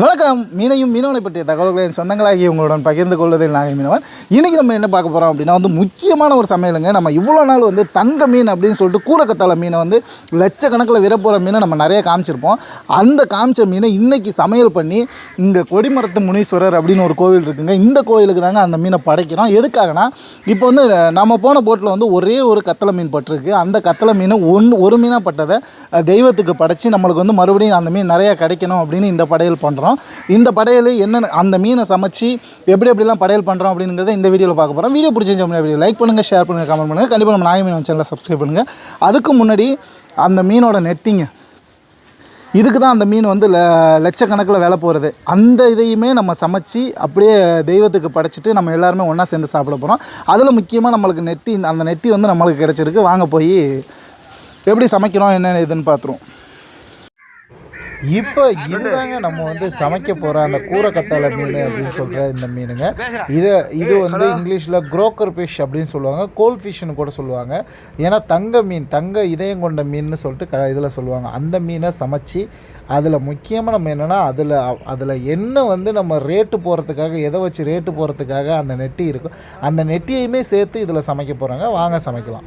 வணக்கம். மீனையும் மீனவனை பற்றிய தகவல்களின் சொந்தங்களாகி உங்களுடன் பகிர்ந்து கொள்வதில் நாகை மீனவன். இன்றைக்கி நம்ம என்ன பார்க்க போகிறோம் அப்படின்னா வந்து முக்கியமான ஒரு சமையலுங்க. நம்ம இவ்வளோ நாள் வந்து தங்க மீன் அப்படின்னு சொல்லிட்டு கூரக்கத்தாழ மீனை வந்து லட்சக்கணக்கில் விரப்போகிற மீனை நம்ம நிறைய காமிச்சிருப்போம். அந்த காமிச்ச மீனை இன்றைக்கி சமையல் பண்ணி இங்கே கொடிமரத்து முனீஸ்வரர் அப்படின்னு ஒரு கோவில் இருக்குங்க. இந்த கோவிலுக்கு தாங்க அந்த மீனை படைக்கிறோம். எதுக்காகனா இப்போ வந்து நம்ம போன போட்டில் வந்து ஒரே ஒரு கத்தலை மீன் பட்டிருக்கு. அந்த கத்தலை மீன் ஒன்று ஒரு மீனாக பட்டதை தெய்வத்துக்கு படைச்சி நம்மளுக்கு வந்து மறுபடியும் அந்த மீன் நிறையா கிடைக்கணும் அப்படின்னு இந்த படையல் பண்ணுறோம் இந்த படையல் என்னென்ன அந்த மீனை சமைச்சு எப்படி எப்படிலாம் படையல் பண்ணுறோம் அப்படிங்கிறத இந்த வீடியோவில் பார்க்க போகிறோம் வீடியோ பிடிச்சிருந்த வீடியோ லைக் பண்ணுங்கள் ஷேர் பண்ணுங்கள் கமெண்ட் பண்ணுங்கள் கண்டிப்பாக நம்ம நாய் மீன் சேனலை சப்ஸ்கிரைப் பண்ணுங்கள் அதுக்கு முன்னாடி அந்த மீனோட நெட்டிங்க இதுக்கு தான் அந்த மீன் வந்து ல லட்சக்கணக்கில் வேலை போகிறது அந்த இதையுமே நம்ம சமைச்சு அப்படியே தெய்வத்துக்கு படைச்சிட்டு நம்ம எல்லாருமே ஒன்றா சேர்ந்து சாப்பிட போகிறோம் அதில் முக்கியமாக நம்மளுக்கு நெட்டி அந்த நெட்டி வந்து நம்மளுக்கு கிடச்சிருக்கு. வாங்க போய் எப்படி சமைக்கிறோம் என்னென்ன இதுன்னு பார்த்துருவோம் இப்போ இதுதாங்க நம்ம வந்து சமைக்க போகிற அந்த கூரை கத்தாழை மீன் அப்படின்னு சொல்கிற இந்த மீனுங்க. இதை இது வந்து இங்கிலீஷில் குரோக்கர் ஃபிஷ் அப்படின்னு சொல்லுவாங்க. கோல் ஃபிஷ்னு கூட சொல்லுவாங்க. ஏன்னா தங்க மீன் தங்க இதயம் கொண்ட மீன்னு சொல்லிட்டு க இதில் சொல்லுவாங்க. அந்த மீனை சமைச்சு அதில் முக்கியமாக நம்ம என்னென்னா அதில் அதில் என்ன வந்து நம்ம ரேட்டு போகிறதுக்காக எதை வச்சு ரேட்டு போகிறதுக்காக அந்த நெட்டி இருக்கும் அந்த நெட்டியையுமே சேர்த்து இதில் சமைக்க போகிறாங்க வாங்க சமைக்கலாம்.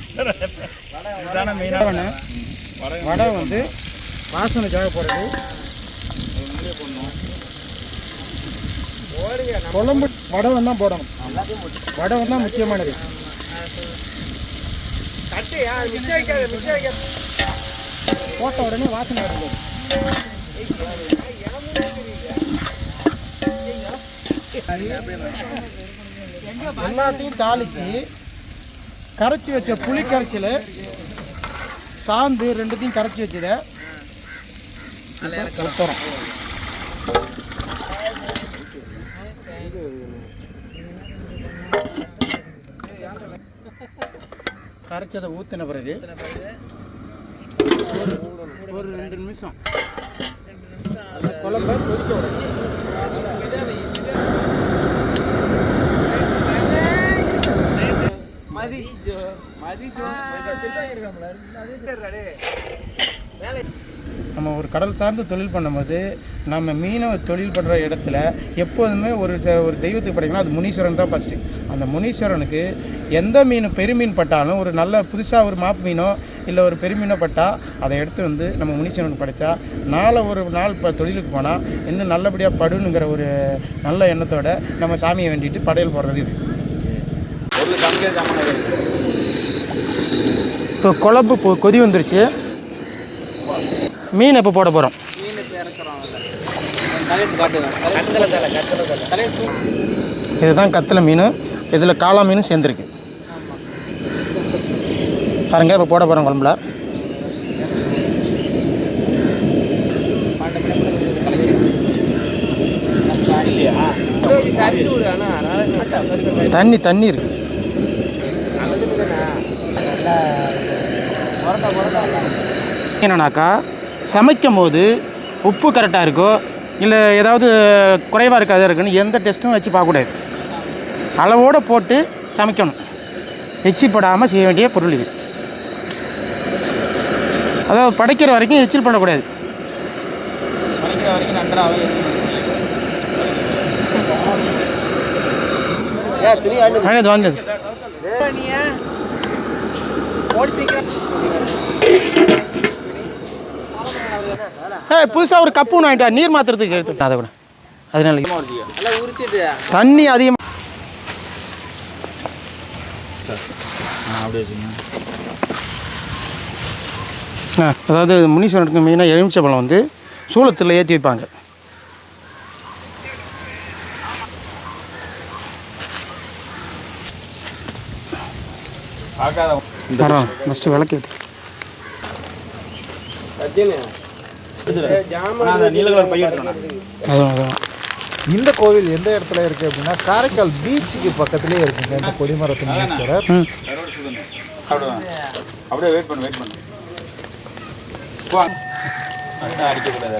வடை வந்து வாசனைக்காக போடுறது. குழம்பு வடவம் தான் போடணும். வடவம் தான் முக்கியமானது. போட்ட உடனே வாசனை வருது. எல்லாத்தையும் தாளிச்சு கரைச்சி வச்ச புளி கரைச்சல் சாந்து ரெண்டுத்தையும் கரைச்சி வச்சதை கலத்துறோம் கரைச்சதை ஊற்றின பிறகு ஒரு ரெண்டு நிமிஷம். குழம்ப கொதிக்க விடணும். நம்ம ஒரு கடல் சார்ந்து தொழில் பண்ணும்போது நம்ம மீனவ தொழில் பண்ணுற இடத்துல எப்போதுமே ஒரு ஒரு தெய்வத்துக்கு படைக்கணும் அது முனீஸ்வரன் தான் ஃபஸ்ட்டு அந்த முனீஸ்வரனுக்கு எந்த மீன் பெருமீன் பட்டாலும் ஒரு நல்ல புதுசாக ஒரு மாப்பு மீனோ இல்லை ஒரு பெருமீனோ பட்டால் அதை எடுத்து வந்து நம்ம முனீஸ்வரனுக்கு படைத்தா நாளை ஒரு நாள் இப்போ தொழிலுக்கு போனால் இன்னும் நல்லபடியாக படுனுங்கிற ஒரு நல்ல எண்ணத்தோட நம்ம சாமியை வேண்டிட்டு படையல் போடுறது இது. இப்போ குழம்பு இப்போ கொதி வந்துருச்சு. மீன் இப்போ போட போகிறோம் இதுதான் கத்தலை மீன். இதில் காளா மீனும் சேர்ந்துருக்கு. பாருங்க இப்போ போட போகிறோம் குழம்புல. தண்ணி தண்ணி இருக்கு. என்னன்னாக்கா சமைக்கும் போது உப்பு கரெக்டாக இருக்கோ இல்லை ஏதாவது குறைவாக இருக்காதா இருக்குன்னு எந்த டெஸ்ட்டும் வச்சு பார்க்கக்கூடாது. அளவோடு போட்டு சமைக்கணும். எச்சிப்படாமல் செய்ய வேண்டிய பொருள் இது. அதாவது படைக்கிற வரைக்கும் எச்சில் பண்ணக்கூடாது வாங்கினது ஏ புதுசாக ஒரு கப்பு ஒன்று வாங்கிட்டு நீர் மாத்துறதுக்கு எடுத்து அதை கூட. அதனால தண்ணி அதிகமாக ஆ அதாவது முனீஸ்வரனுக்கு மெயினாக எலுமிச்சை பழம் வந்து சூளத்தில் ஏற்றி வைப்பாங்க. மரம் ஃபஸ்ட்டு விளக்கி அதான் அதான். இந்த கோவில் எந்த இடத்துல இருக்குது அப்படின்னா காரைக்கால் பீச்சுக்கு பக்கத்துலேயே இருக்குங்க இந்த கொடிமரத்து முனீஸ்வரர். அப்படியே வெயிட் பண்ணு வெயிட் பண்ணு. போ. அடிக்கக்கூடாது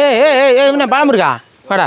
ஏய் ஏய் ஏய் ஏய் என்ன பழம் இருக்கா? வாடா.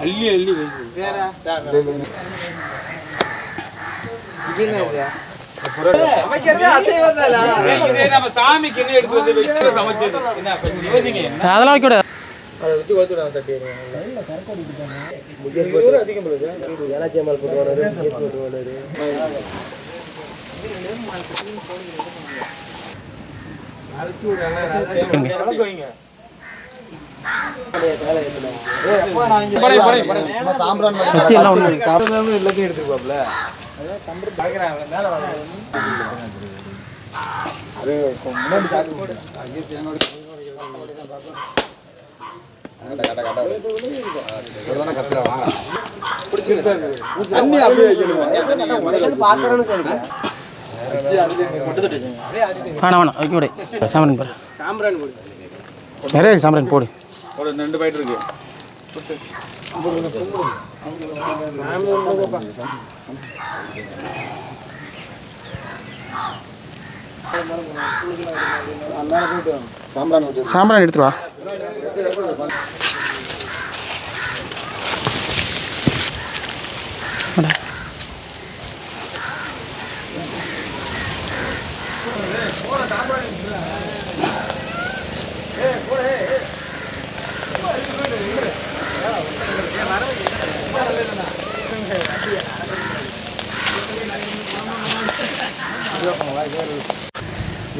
அள்ளி அள்ளி இதே நம்ம சாமிக்கு என்ன எடுத்து வந்து வச்சு சமைச்சது அதெல்லாம் வைக்க கூடாது வச்சு எல்லாம் வேணாம் வேணாம் சாம்பிரான் நிறைய சாம்பிரான் போடு. ஒரு ரெண்டு பாயிண்ட் இருக்கு. சாம்பிரான் எடுத்துட்டு வா வாடா. சரி இடமே இது என்னடா இது? வேற வா. மாடு ஏதோ ஆசைப்பட்டுட்டே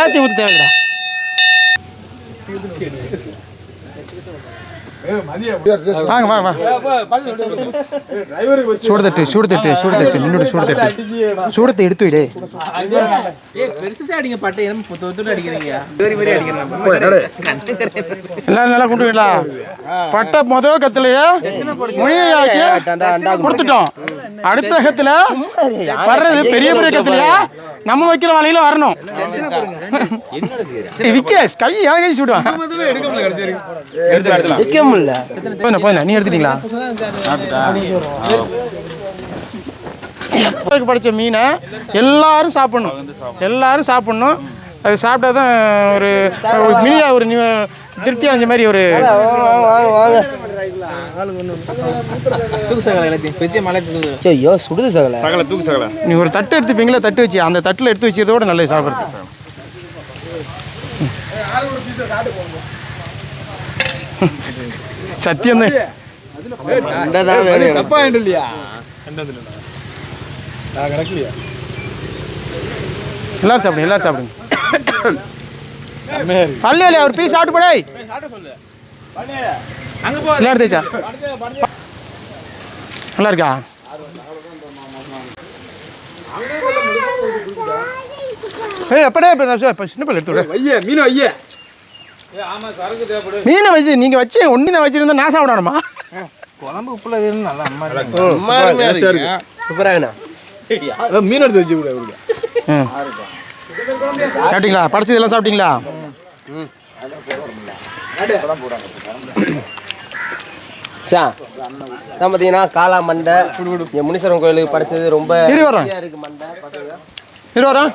எல்லாத்தையும் ஊற்ற தேவையில்லடா. வாங்க வா வா. சூடு தட்டு சூடு தட்டு சூடு தட்டு நின்றுடு சூடு தட்டு. சூடத்தை எடுத்து விடு. எல்லாரும் நல்லா கொண்டுவீங்களா பட்டை முத கத்துலயே மொழியாக்கி கொடுத்துட்டோம். அடுத்த கத்துல வர்றது பெரிய பெரிய கத்துலயா நம்ம வைக்கிற வலையில வரணும். விக்கேஷ் கை ஏன் கை சுடுவான் போயிண்ணா போயிண்ணா நீ எடுத்துட்டீங்களா? படித்த மீனை எல்லாரும் சாப்பிடணும். எல்லாரும் சாப்பிடணும். அது சாப்பிட்டா தான் ஒரு ஒரு மினியா ஒரு திருப்தி அடைஞ்ச மாதிரி ஒரு ஐயோ சுடுது சகல. சகல தூக்கு சகல. நீ ஒரு தட்டு எடுத்துப்பீங்களா? தட்டு வச்சு அந்த தட்டில் எடுத்து வச்சுக்கிறதோட நல்லது சாப்பிட்றது சத்தியம் தப்பா இல்லையா எல்லாரும் சாப்பிடுங்க எல்லாரும் சாப்பிடுங்க. பள்ளி இல்லையா ஒரு பீஸ் சாப்பிட்டு போடே எடுத்துச்சா நல்லா இருக்கா? ஏய் எப்படே இப்போ சின்ன பிள்ளை எடுத்து விடு. ஐயே மீன் ஐயே ஆமா சரக்கு தேவைப்படு. மீனை வச்சு நீங்கள் வச்சு ஒன்று நான் வச்சுருந்தா நான் சாப்பிடணுமா? குழம்பு உப்புல வேணும். நல்லா அம்மா மீன் எடுத்து வச்சு கூட சாப்பிட்டீங்களா? படிச்சது எல்லாம் சாப்பிட்டீங்களா? சா தான் பார்த்தீங்கன்னா காளா மண்டை. இங்க முனீஸ்வரன் கோயிலுக்கு படைச்சது ரொம்ப இருக்கு மண்டை இரு வரேன்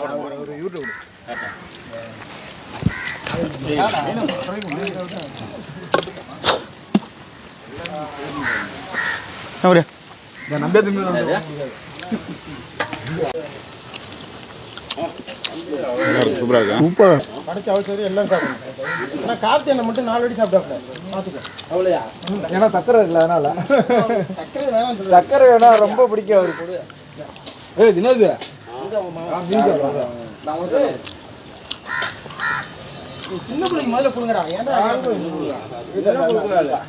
சூப்பரா இருக்கா சூப்பர் எல்லாம் சாப்பிடணும் ஆனால் கார்த்தி மட்டும் நாலு வாட்டி சாப்பிட்டாப்ல பார்த்துக்கோ அவ்வளோயா ஏன்னா சக்கரை இல்லை அதனால சக்கரை வேணாம் சக்கரை வேணா ரொம்ப பிடிக்கும் அவருக்கு ஏய் தினது சின்ன பிள்ளைக்கு முதல்ல கொடுங்கடா ஏன்டா இதெல்லாம் கொடுக்கல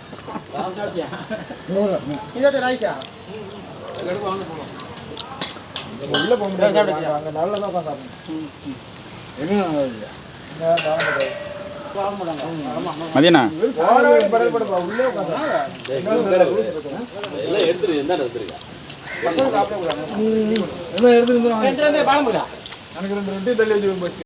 இதாட்ட போகலாம் உள்ள போக முடியாது. அங்க நல்லா தான் உட்காந்து மதியானா? பாலம் எனக்கு ரெண்டு ரொட்டி தள்ளி வச்சு